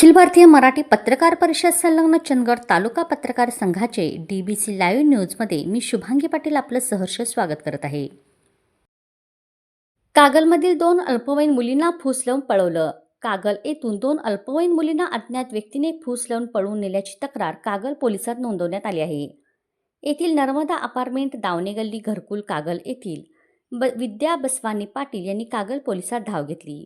अखिल भारतीय मराठी पत्रकार परिषद संलग्न चंदगड तालुका पत्रकार संघाचे डी बी सी लाईव्ह न्यूजमध्ये मी शुभांगी पाटील आपलं सहर्ष स्वागत करत आहे. कागलमधील दोन अल्पवयीन मुलींना फूस लावून पळवलं. कागल येथून दोन अल्पवयीन मुलींना अज्ञात व्यक्तीने फूस लावून पळवून नेल्याची तक्रार कागल पोलिसात नोंदवण्यात आली आहे. येथील नर्मदा अपार्टमेंट दावणे गल्ली घरकुल कागल येथील ब विद्या बसवानी पाटील यांनी कागल पोलिसात धाव घेतली.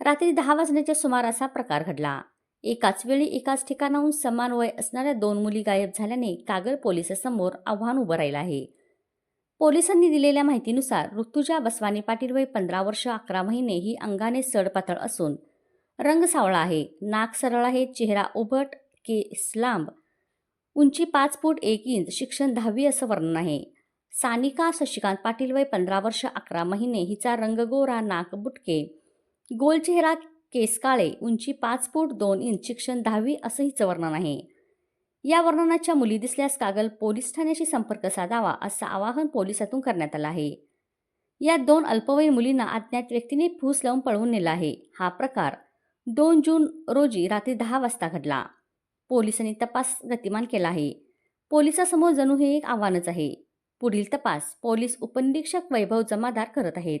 रात्री दहा वाजण्याच्या सुमारास हा प्रकार घडला. एकाच वेळी एकाच ठिकाणाहून समान वय असणाऱ्या दोन मुली गायब झाल्याने कागल पोलिसांसमोर आव्हान उभं राहिलं आहे. पोलिसांनी दिलेल्या माहितीनुसार ऋतुजा बसवानी पाटील वय पंधरा वर्ष अकरा महिने ही अंगाने सडपातळ असून रंग सावळा आहे नाक सरळ आहे चेहरा उभट केस लांब उंची पाच फूट एक इंच शिक्षण दहावी असं वर्णन आहे. सानिका शशिकांत पाटील वय पंधरा वर्ष अकरा महिने हिचा रंग गोरा नाक बुटके गोल चेहरा केस काळे उंची पाच फूट दोन इंच शिक्षण दहावी असं हिचं वर्णन आहे. या वर्णनाच्या मुली दिसल्यास कागल पोलीस ठाण्याशी संपर्क साधावा असं आवाहन पोलिसातून करण्यात आलं आहे. या दोन अल्पवयीन मुलींना अज्ञात व्यक्तीने फूस लावून पळवून नेला आहे. हा प्रकार दोन जून रोजी रात्री दहा वाजता घडला. पोलिसांनी तपास गतिमान केला आहे. पोलिसासमोर जणू हे एक आव्हानच आहे. पुढील तपास पोलीस उपनिरीक्षक वैभव जमादार करत आहेत.